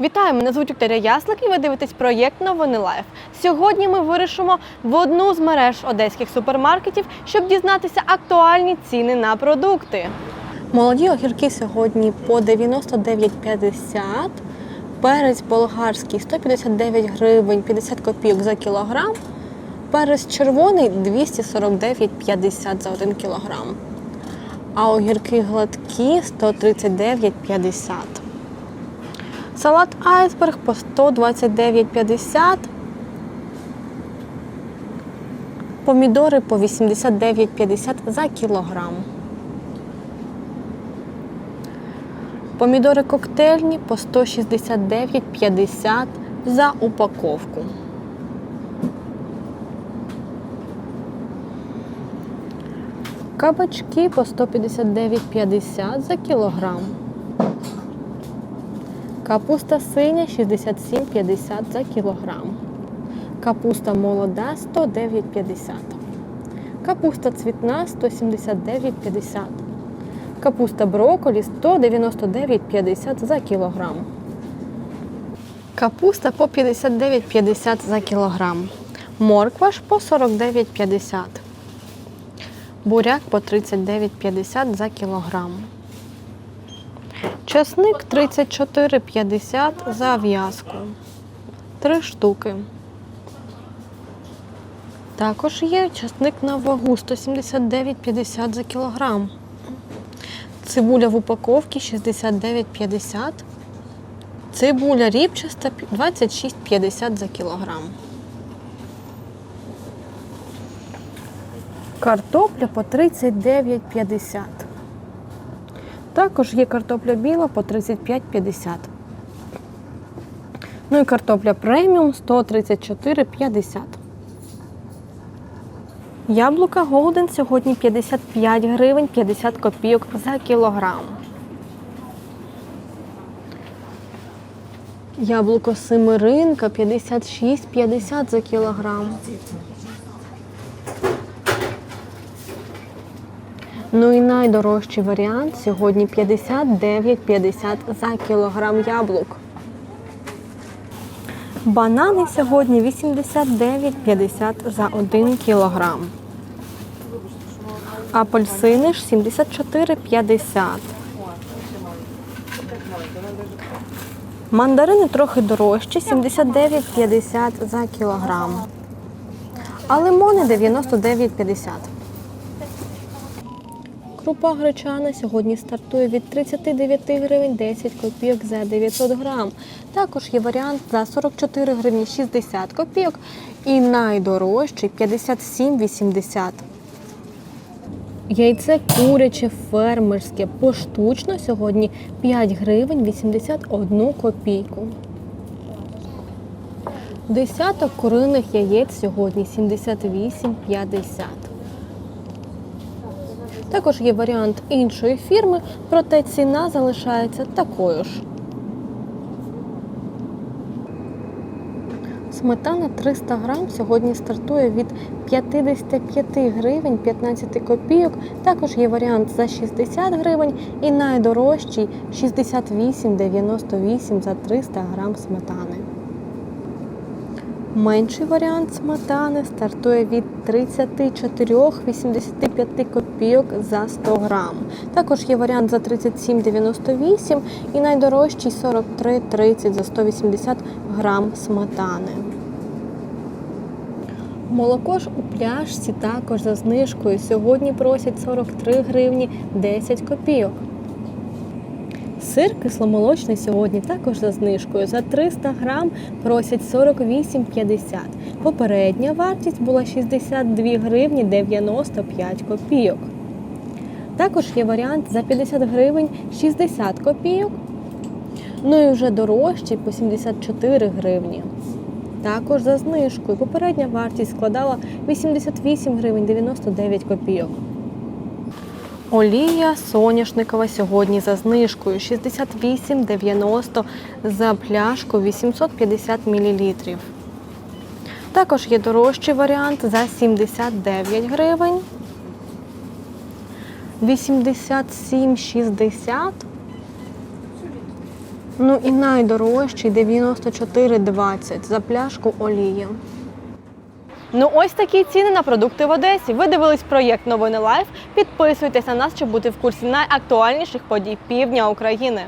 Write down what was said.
Вітаю, мене звуть Вікторія Яслик і ви дивитесь проєкт Новини Лайф. Сьогодні ми вирішимо в одну з мереж одеських супермаркетів, щоб дізнатися актуальні ціни на продукти. Молоді огірки сьогодні по 99,50, перець болгарський 159 гривень 50 копійок за кілограм, перець червоний 249,50 за 1 кілограм, а огірки гладкі 139,50. Салат айсберг по 129,50. Помідори по 89,50 за кілограм. Помідори коктейльні по 169,50 за упаковку. Кабачки по 159,50 за кілограм. Капуста синя 67,50 за кілограм. Капуста молода 109,50. Капуста цвітна 179,50. Капуста брокколі 199,50 за кілограм. Капуста по 59,50 за кілограм. Морква ж по 49,50. Буряк по 39,50 за кілограм. Часник 34,50 за в'язку. Три штуки. Також є часник на вагу 179,50 за кілограм. Цибуля в упаковці 69,50. Цибуля рібчаста 26,50 за кілограм. Картопля по 39,50. Також є картопля біла по 35,50. Ну і картопля преміум 134,50. Яблука Голден сьогодні 55 гривень 50 копійок за кілограм. Яблуко Семеринка 56,50 за кілограм. Ну і найдорожчий варіант сьогодні 59,50 за кілограм яблук. Банани сьогодні 89,50 за 1 кілограм. Апельсини ж 74,50. Мандарини трохи дорожчі 79,50 за кілограм. А лимони 99,50. Крупа гречана сьогодні стартує від 39 гривень 10 копійок за 900 грам. Також є варіант за 44 гривні 60 копійок і найдорожчий 57,80. Яйце куряче фермерське поштучно сьогодні 5 гривень 81 копійку. Десяток куриних яєць сьогодні 78,50. Також є варіант іншої фірми, проте ціна залишається такою ж. Сметана 300 грам сьогодні стартує від 55 гривень 15 копійок. Також є варіант за 60 гривень і найдорожчий 68,98 за 300 грам сметани. Менший варіант сметани стартує від 34,85 копійок за 100 грам. Також є варіант за 37,98 і найдорожчий 43,30 за 180 грам сметани. Молоко ж у пляшці також за знижкою. Сьогодні просять 43 гривні 10 копійок. Сир кисломолочний сьогодні також за знижкою. За 300 грам просять 48,50. Попередня вартість була 62 гривні 95 копійок. Також є варіант за 50 гривень 60 копійок. Ну і вже дорожчий по 74 гривні. Також за знижкою. Попередня вартість складала 88 гривень 99 копійок. Олія соняшникова сьогодні за знижкою 68,90 за пляшку 850 мл. Також є дорожчий варіант за 79 гривень. 87,60 Ну і найдорожчий 94,20 за пляшку олії. Ну ось такі ціни на продукти в Одесі. Ви дивились проєкт Новини Лайф. Підписуйтесь на нас, щоб бути в курсі найактуальніших подій півдня України.